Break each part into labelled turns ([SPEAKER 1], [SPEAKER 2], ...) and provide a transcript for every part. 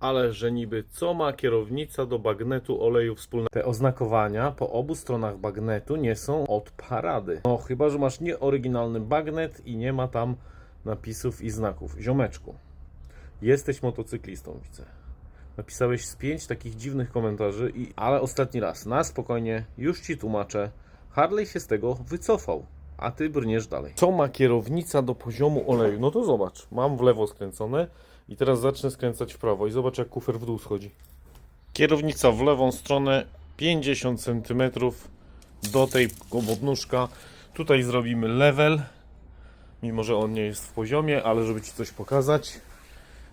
[SPEAKER 1] Ale że niby co ma kierownica do bagnetu oleju wspólnego? Te oznakowania po obu stronach bagnetu nie są od parady. No chyba, że masz nieoryginalny bagnet i nie ma tam napisów i znaków. Ziomeczku, jesteś motocyklistą, widzę. Napisałeś z pięć takich dziwnych komentarzy, i, ale ostatni raz, na spokojnie, już ci tłumaczę. Harley się z tego wycofał, a ty brniesz dalej. Co ma kierownica do poziomu oleju? No to zobacz, mam w lewo skręcone i teraz zacznę skręcać w prawo i zobacz jak kufer w dół schodzi. Kierownica w lewą stronę 50 cm do tej podnóżka. Tutaj zrobimy level, mimo że on nie jest w poziomie, ale żeby Ci coś pokazać.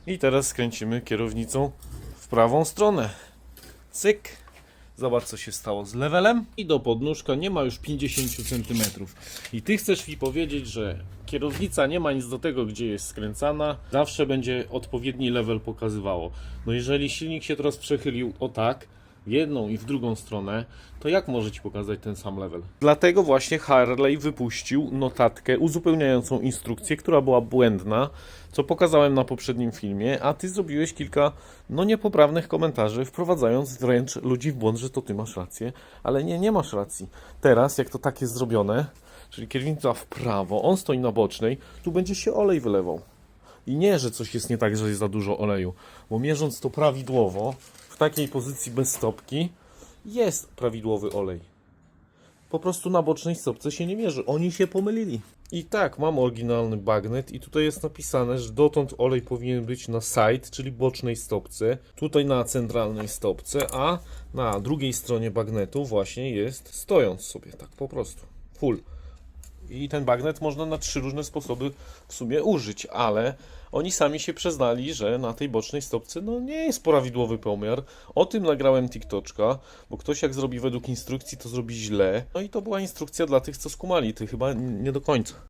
[SPEAKER 1] I teraz skręcimy kierownicą w prawą stronę. Cyk. Zobacz, co się stało z levelem. I do podnóżka nie ma już 50 cm. I ty chcesz mi powiedzieć, że kierownica nie ma nic do tego, gdzie jest skręcana. Zawsze będzie odpowiedni level pokazywało. No jeżeli silnik się teraz przechylił o tak, w jedną i w drugą stronę, to jak może ci pokazać ten sam level? Dlatego właśnie Harley wypuścił notatkę uzupełniającą instrukcję, która była błędna, co pokazałem na poprzednim filmie, a ty zrobiłeś kilka no niepoprawnych komentarzy, wprowadzając wręcz ludzi w błąd, że to ty masz rację, ale nie, nie masz racji. Teraz, jak to tak jest zrobione, czyli kierownica w prawo, on stoi na bocznej, tu będzie się olej wylewał. I nie, że coś jest nie tak, że jest za dużo oleju, bo mierząc to prawidłowo, w takiej pozycji bez stopki, jest prawidłowy olej. Po prostu na bocznej stopce się nie mierzy. Oni się pomylili. I tak, mam oryginalny bagnet i tutaj jest napisane, że dotąd olej powinien być na side, czyli bocznej stopce, tutaj na centralnej stopce, a na drugiej stronie bagnetu właśnie jest stojąc sobie, tak po prostu, full. I ten bagnet można na trzy różne sposoby w sumie użyć, ale oni sami się przyznali, że na tej bocznej stopce no nie jest prawidłowy pomiar. O tym nagrałem TikToczka, bo ktoś jak zrobi według instrukcji, to zrobi źle. No i to była instrukcja dla tych, co skumali, ty chyba nie do końca.